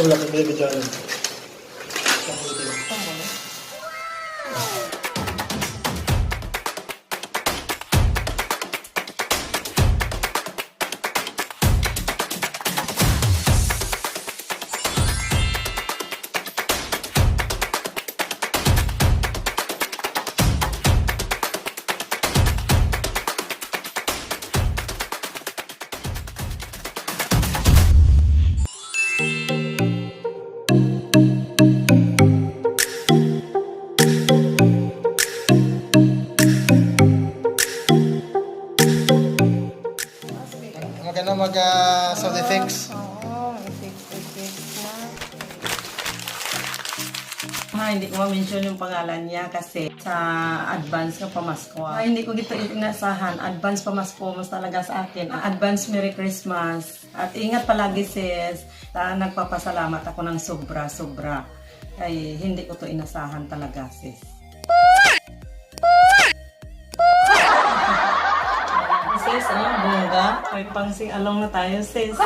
Bismillahirrahmanirrahim. Lang. Maganda mag uh, sound effects. Oo, effects, effects na. Ah, hindi ko ma-mention yung pangalan niya kasi sa advance nga pamasko. Ah, hindi ko gito inasahan. Advance pamasko mas talaga sa akin. Ah, Advance Merry Christmas. At ingat palagi sis. Ta nagpapasalamat ako ng sobra-sobra. Ay, hindi ko to inasahan talaga sis. sis. Ano, bongga. May pang sing-along na tayo, sis.